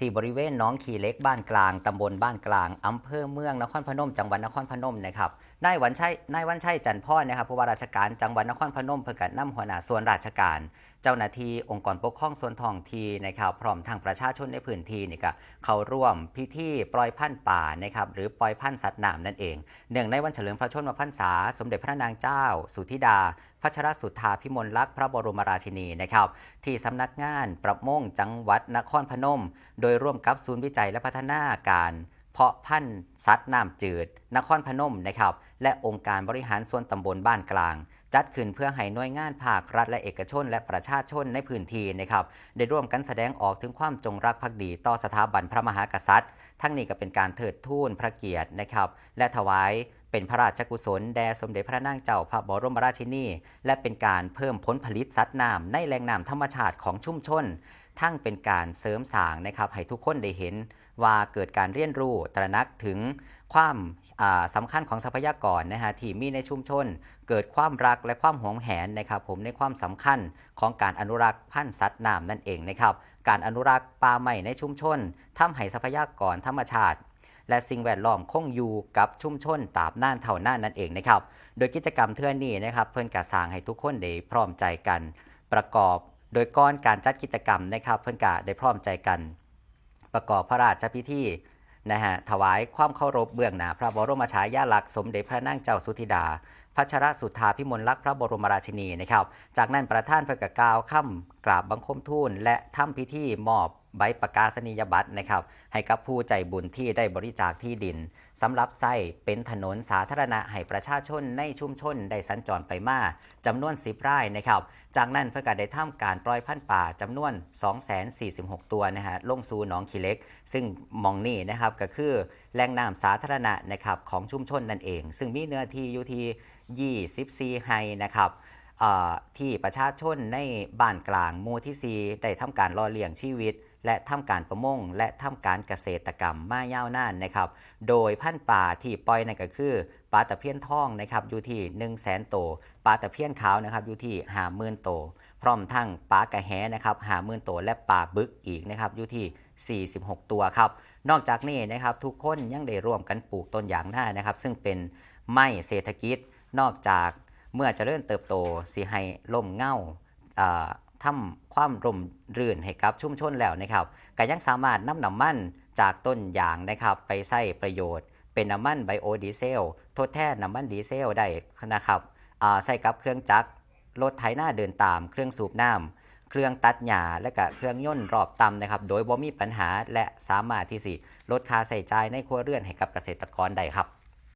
ที่บริเวณน้องขี่เล็กบ้านกลางตำบลบ้านกลางอำเภอเมืองนครพนม จังหวัดนครพนมนะครับนายวันชัยนายวันชัยจันทร์พ่อนะครับผู้ว่าราชการจังหวัดนครพนมเพื่อการนำหัวหน้าส่วนราชการเจ้าหน้าที่องค์กรปกครองส่วนท้องที่นะครับพร้อมทางประชาชนในพื้นที่นี่ก็เขาร่วมพิธีปล่อยพันธุ์ป่านะครับหรือปล่อยพันธุ์สัตว์น้ำนั่นเองเนื่องในวันเฉลิมพระชนมพรรษา สมเด็จพระนางเจ้า สุธิดาพัชรสุธาพิมลลักษณ์พระบรมราชินีนะครับที่สำนักงานประมงจังหวัดนครพนม โดยร่วมกับศูนย์วิจัยและพัฒนาการเพาะพันธุ์สัตว์น้ำจืด นครพนมนะครับและองค์การบริหารส่วนตำบลบ้านกลาง จัดขึ้นเพื่อให้หน่วยงานภาครัฐและเอกชน และประชาชนในพื้นที่นะครับได้ร่วมกันแสดงออกถึงความจงรักภักดีต่อสถาบันพระมหากษัตริย์ ทั้งนี้ก็เป็นการเทิดทูนพระเกียรตินะครับ และถวายเป็นพระราชกุศลแด่สมเด็จพระนางเจ้าพระบรมราชินี และเป็นการเพิ่มผลผลิตสัตว์น้ำในแหล่งน้ำธรรมชาติของชุมชน ทั้งเป็นการเสริมสร้างนะครับให้ทุกคนได้เห็นว่าเกิดการเรียนรู้ตระหนักถึงความอ่าสำคัญของทรัพยากรนะฮะที่มีในชุมชน เกิดความรักและความหวงแหนนะครับผมในความสำคัญของการอนุรักษ์พันธุ์สัตว์น้ำนั่นเองนะครับการอนุรักษ์ป่าไม้ในชุมชนทำให้ทรัพยากรธรรมชาติ และสิ่งแวดล้อมคงอยู่กับชุมชนตราบน่านเท่าน่านนั่นเองนะครับโดยกิจกรรมเทื่อนี้นะครับเพื่อนกระสางให้ทุกคนได้พร้อมใจกัน ประกอบโดยก้อนการจัดกิจกรรมนะครับ เพื่อนกะได้พร้อมใจกัน ประกอบพระราชพิธีนะฮะถวายความเคารพเบื้องหน้าพระบรมฉายาลักษณ์สมเด็จพระนางเจ้าสุธิดา พัชรสุธาพิมลลักษณ์พระบรมราชินีนะครับ จากนั้นประท่านพื่อกกล่าวคำกราบบังคมทูลและทำพิธีมอบใบประกาศนียบัตรนะครับ ให้กับผู้ใจบุญที่ได้บริจาคที่ดินสำหรับไส้เป็นถนนสาธารณะให้ประชาชนในชุมชนได้สัญจรไปมาจำนวน10ไร่นะครับ จากนั้นเพื่อการได้ทำการปล่อยพันธุ์ป่าจำนวน 246 ตัวนะฮะลงสู่หนองขี้เล็ก ซึ่งมองนี่นะครับก็คือแหล่งน้ำสาธารณะนะครับของชุมชนนั่นเอง ซึ่งมีเนื้อที่อยู่ที่24ไฮนะครับที่ประชาชนในบ้านกลางมูที่4ได้ทำการรอเลี้ยงชีวิต และทำการประมงและทำการเกษตรกรรมมายาวนานนะครับ โดยพันธุ์ป่าที่ปล่อยนั่นก็คือปลาตะเพียนทองนะครับอยู่ที่1 0 0 0 0แสนโตวปลาตะเพียนขาวนะครับอยู่ที่หาหมื่นโตวพร้อมทั้งปลากระแหนะครับหาหมื่นโตวและปลาบึกอีกนะครับอยู่ที่ 46 ตัวครับนอกจากนี้นะครับทุกคนยังได้ร่วมกันปลูกต้นยางนานะครับ ซึ่งเป็นไม้เศรษฐกิจ นอกจากเมื่อจเจริญเติบโตสิให้ล่มเงาอ่าทำความร่มรื่นให้กับชุมชนแล้วนะครับก็ยังสามารถนำน้ำมันจากต้นยางนะครับ ไปใช้ประโยชน์ เป็นน้ำมันไบโอดีเซลทดแทนน้ำมันดีเซลได้นะครับใส่กับเครื่องจักรรถไถนาเดินตาม เครื่องสูบน้ำเครื่องตัดหญ้าและก็เครื่องย่นต์รอบต่ำนะครับ โดยบ่มีปัญหาและสามารถที่สิลดค่าใช้จ่ายในครัวเรือนให้กับเกษตรกรได้ครับ